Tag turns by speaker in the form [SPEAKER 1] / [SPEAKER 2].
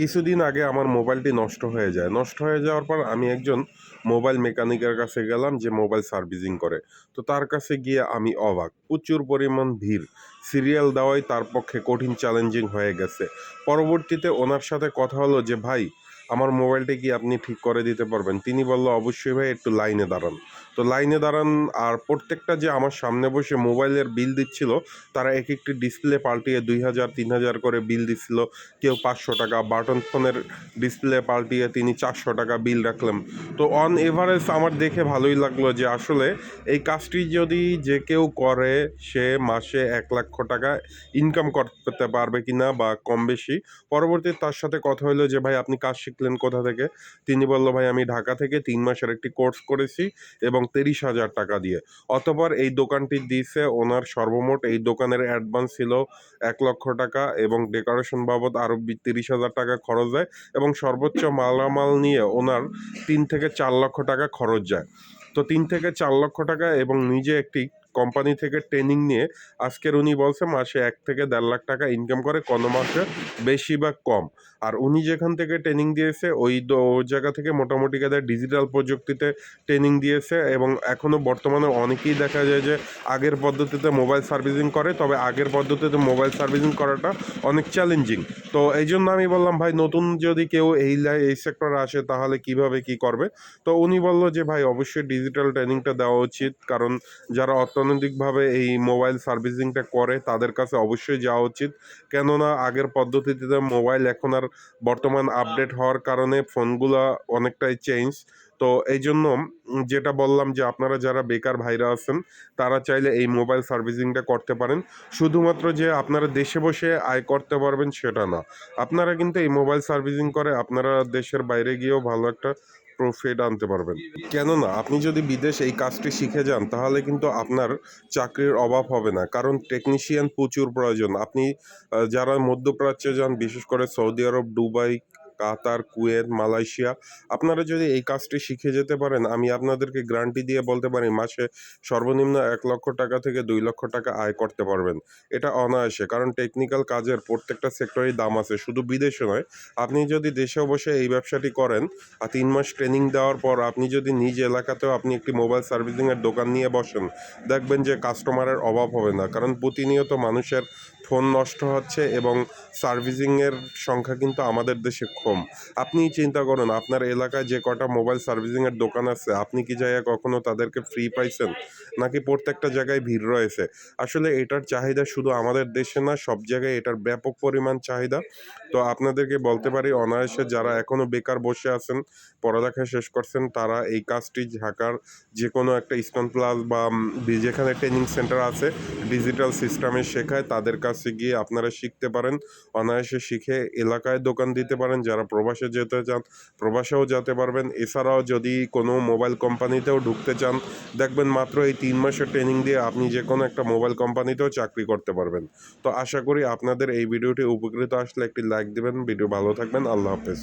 [SPEAKER 1] কিছুদিন আগে আমার মোবাইলটি নষ্ট হয়ে যায়। নষ্ট হয়ে যাওয়ার পর আমি একজন মোবাইল মেকানিকের কাছে গেলাম যে মোবাইল সার্ভিসিং করে। তো তার কাছে গিয়ে আমি অবাক। প্রচুর পরিমাণ ভিড়। সিরিয়াল দেওয়াই তার পক্ষে কঠিন চ্যালেঞ্জিং হয়ে গেছে। পরবর্তীতে ওনার সাথে কথা হলো যে, ভাই আমার মোবাইলটি কি আপনি ঠিক করে দিতে পারবেন? তিনি বলল, অবশ্যই ভাই, একটু লাইনে দাঁড়ান। তো লাইনে দাঁড়ান, আর প্রত্যেকটা যে আমার সামনে বসে মোবাইলের বিল দিচ্ছিল, তারা এক একটি ডিসপ্লে পাল্টিয়ে দুই হাজার, তিন হাজার করে বিল দিচ্ছিল। কেউ পাঁচশো টাকা, বাটন ফোনের ডিসপ্লে পাল্টিয়ে তিনি চারশো টাকা বিল রাখলেন। তো অন এভারেজ আমার দেখে ভালোই লাগল যে আসলে এই কাজটি যদি যে কেউ করে, সে মাসে এক লক্ষ টাকা ইনকাম করতে পারবে কি না বা কম বেশি। পরবর্তী তার সাথে কথা হলো যে, ভাই, আপনি কাজ শিখলেন কোথা থেকে? তিনি বলল, ভাই, আমি ঢাকা থেকে তিন মাসের একটি কোর্স করেছি এবং তিরিশ হাজার টাকা দিয়ে। অতপর এই দোকানটি দিয়েছে ওনার সর্বমোট, এই দোকানের অ্যাডভান্স ছিল এক লক্ষ টাকা এবং ডেকোরেশন বাবদ আরও তিরিশ হাজার টাকা খরচ যায় এবং সর্বোচ্চ মালামাল নিয়ে ওনার তিন থেকে চার লক্ষ টাকা খরচ যায়। তো তিন থেকে চার লক্ষ টাকা এবং নিজে একটি কোম্পানি থেকে ট্রেনিং নিয়ে আজকের উনি বলছে মাসে এক থেকে দেড় লাখ টাকা ইনকাম করে, কোনো মাসে বেশি বা কম। আর উনি যেখান থেকে ট্রেনিং দিয়েছে, ওই জায়গা থেকে মোটামুটি কাদের ডিজিটাল প্রযুক্তিতে ট্রেনিং দিয়েছে এবং এখনও বর্তমানে অনেকেই দেখা যায় যে আগের পদ্ধতিতে মোবাইল সার্ভিসিং করে, তবে আগের পদ্ধতিতে মোবাইল সার্ভিসিং করাটা অনেক চ্যালেঞ্জিং তো এই জন্য আমি বললাম, ভাই, নতুন যদি কেউ এই এই সেক্টরে আসে, তাহলে কীভাবে কি করবে? তো উনি বলল যে, ভাই, অবশ্যই ডিজিটাল ট্রেনিংটা দেওয়া উচিত, কারণ যারা অর্থনৈতিকভাবে এই মোবাইল সার্ভিসিংটা করে, তাদের কাছে অবশ্যই যাওয়া উচিত। কেননা, আগের পদ্ধতিতে মোবাইল এখন আর বর্তমান আপডেট হওয়ার কারণে ফোনগুলো অনেকটাই চেঞ্জ। তো এই জন্য যেটা বললাম যে, আপনারা যারা বেকার ভাইরা আছেন, তারা চাইলে এই মোবাইল সার্ভিসিংটা করতে পারেন। শুধুমাত্র যে আপনারা দেশে বসে আয় করতে পারবেন সেটা না। আপনারা কিন্তু এই মোবাইল সার্ভিসিং করে আপনারা দেশের বাইরে গিয়েও ভালো একটা প্রফিট আনতে পারবেন। কেননা, আপনি যদি বিদেশ এই কাজটি শিখে যান, তাহলে কিন্তু আপনার চাকরির অভাব হবে না। কারণ টেকনিশিয়ান প্রচুর প্রয়োজন। আপনি যারা মধ্যপ্রাচ্যে যান, বিশেষ করে Saudi Arab, Dubai Qatar, Kuwait, Malaysia. আপনারা যদি এই কাজটি শিখে যেতে পারেন, আমি আপনাদেরকে গ্যারান্টি দিয়ে বলতে পারি, মাসে সর্বনিম্ন এক লক্ষ টাকা থেকে দুই লক্ষ টাকা আয় করতে পারবেন। এটা অনায়াসে, কারণ টেকনিক্যাল কাজের প্রত্যেকটা সেক্টরেই দাম আছে, শুধু বিদেশে নয়। আপনি যদি দেশেও বসে এই ব্যবসাটি করেন, আর তিন মাস ট্রেনিং দেওয়ার পর আপনি যদি নিজ এলাকাতেও আপনি একটি মোবাইল সার্ভিসিংয়ের দোকান নিয়ে বসেন, দেখবেন যে কাস্টমারের অভাব হবে না। কারণ প্রতিনিয়ত মানুষের ফোন নষ্ট হচ্ছে এবং সার্ভিসিংয়ের সংখ্যা কিন্তু আমাদের দেশে কম। আপনি চিন্তা করুন, আপনার এলাকায় যে কটা মোবাইল সার্ভিসিংয়ের দোকান আছে, আপনি কি জায়গায় কখনো তাদেরকে ফ্রি পাইছেন? নাকি প্রত্যেকটা জায়গায় ভিড় রয়েছে? আসলে এটার চাহিদা শুধু আমাদের দেশে না, সব জায়গায় এটার ব্যাপক পরিমাণ চাহিদা। তো আপনাদেরকে বলতে পারি, অনায়াসে যারা এখনও বেকার বসে আছেন, পড়ালেখা শেষ করছেন, তারা এই কাজটি, ঢাকার যে কোনো একটা ইস্টার্ন প্লাস বা যেখানে ট্রেনিং সেন্টার আছে ডিজিটাল সিস্টেমে শেখায়, তাদের কাছে গিয়ে আপনারা শিখতে পারেন। অনায়াসে শিখে এলাকায় দোকান দিতে পারেন, যারা প্রবাসে যেতে চান, প্রবাসেও যেতে পারবেন। এছাড়াও যদি কোনো মোবাইল কোম্পানিতেও ঢুকতে চান, দেখবেন মাত্র এই তিন মাসের ট্রেনিং দিয়ে আপনি যে কোনো একটা মোবাইল কোম্পানিতেও চাকরি করতে পারবেন। তো আশা করি আপনাদের এই ভিডিওটি উপকৃত আসলে, একটি লাইক দিবেন ভিডিও ভালো থাকবেন আল্লাহ হাফেজ।